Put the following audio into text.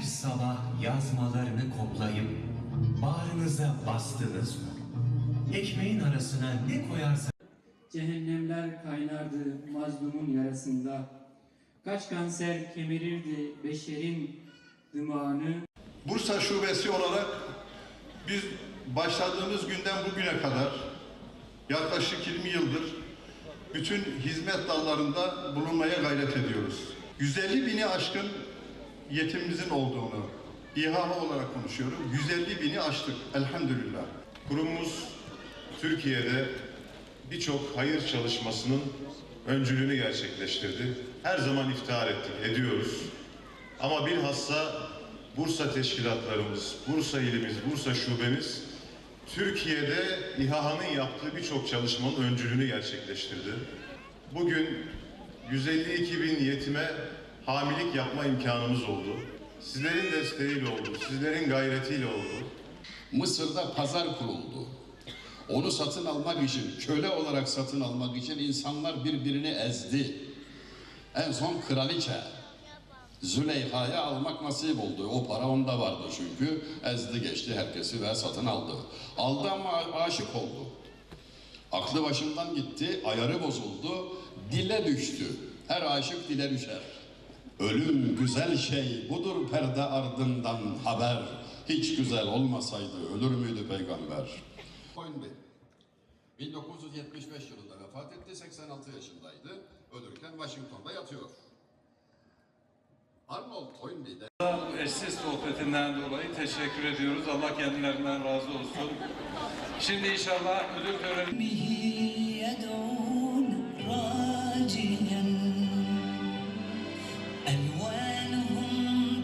her sabah yazmalarını koklayıp bağrınıza bastınız mı? Ekmeğin arasına ne koyarsa Cehennemler kaynardı mazlumun yarasında. Kaç kanser kemirirdi beşerin dımağını. Bursa Şubesi olarak biz başladığımız günden bugüne kadar yaklaşık 20 yıldır bütün hizmet dallarında bulunmaya gayret ediyoruz. 150 bini aşkın yetimimizin olduğunu İHA olarak konuşuyorum. 150 bini aştık elhamdülillah. Kurumumuz Türkiye'de birçok hayır çalışmasının öncülüğünü gerçekleştirdi. Her zaman iftihar ettik, ediyoruz. Ama bilhassa Bursa teşkilatlarımız, Bursa ilimiz, Bursa şubemiz Türkiye'de İHA'nın yaptığı birçok çalışmanın öncülüğünü gerçekleştirdi. Bugün 152 bin yetime hamilik yapma imkanımız oldu. Sizlerin desteğiyle oldu, sizlerin gayretiyle oldu. Mısır'da pazar kuruldu. Onu satın almak için, köle olarak satın almak için insanlar birbirini ezdi. En son kraliçe Züleyha'ya almak nasip oldu. O para onda vardı çünkü. Ezdi geçti herkesi ve satın aldı. Aldı ama aşık oldu. Aklı başından gitti, ayarı bozuldu, dile düştü. Her aşık dile düşer. Ölüm güzel şey budur perde ardından haber. Hiç güzel olmasaydı ölür müydü peygamber? Koyun 1975 yılında vefat etti, 86 yaşındaydı. Ölürken Washington'da yatıyor. Arnold Toynbee'de eşsiz sohbetinden dolayı teşekkür ediyoruz. Allah kendilerinden razı olsun. Şimdi inşallah ödül töreni...